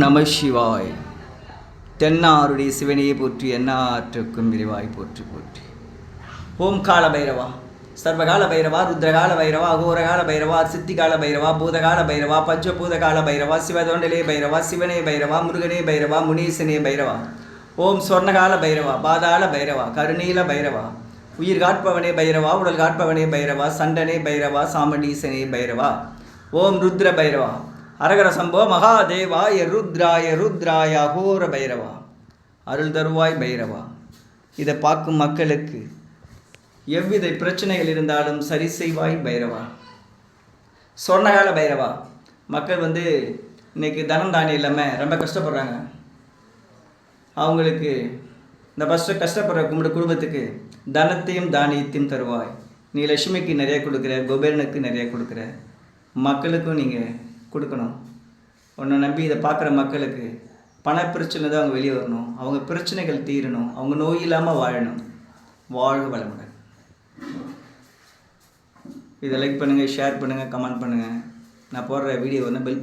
நம சிவாய். தென்னாருடைய சிவனையை போற்றி எண்ணாற்றுக்கும் விரிவாய் போற்றி போற்றி. ஓம் கால பைரவா சர்வகால பைரவா ருத்ரகால பைரவா அகோரகால பைரவா சித்திகால பைரவா பூதகால பைரவா பஞ்சபூதகால பைரவா சிவதோண்டலே பைரவா சிவனே பைரவா முருகனே பைரவா முனீசனே பைரவா. ஓம் சொர்ணகால பைரவா பாதாள பைரவா கருணீல பைரவா உயிர் காட்பவனே பைரவா உடல் காட்பவனே பைரவா சண்டனே பைரவா சாமண்டீசனே பைரவா. ஓம் ருத்ர பைரவா அரகர சம்போ மகாதேவாய ருத்ராய ருத்ராய அகோர பைரவா. அருள் தருவாய் பைரவா. இதை பார்க்கும் மக்களுக்கு எவ்வித பிரச்சனைகள் இருந்தாலும் சரி செய்வாய் பைரவா. சொர்ணகால பைரவா. மக்கள் வந்து இன்னைக்கு தனம் தானியம் இல்லாமல் ரொம்ப கஷ்டப்படுறாங்க. அவங்களுக்கு இந்த ஃபஸ்ட்டு கஷ்டப்படுற கும்பிட குடும்பத்துக்கு தனத்தையும் தானியத்தையும் தருவாய். நீ லட்சுமிக்கு நிறைய கொடுக்குற குபேரனுக்கு நிறைய கொடுக்குற. மக்களுக்கும் நீங்கள் கொடுக்கணும். உன்னை நம்பி இதை பார்க்குற மக்களுக்கு பண பிரச்சனை தான் அவங்க வெளியே வரணும். அவங்க பிரச்சனைகள் தீரணும். அவங்க நோய் இல்லாமல் வாழணும். வாழ்க வளமுடன். இதை லைக் பண்ணுங்கள் ஷேர் பண்ணுங்கள் கமெண்ட் பண்ணுங்கள் நான் போடுற வீடியோ வந்து பெல்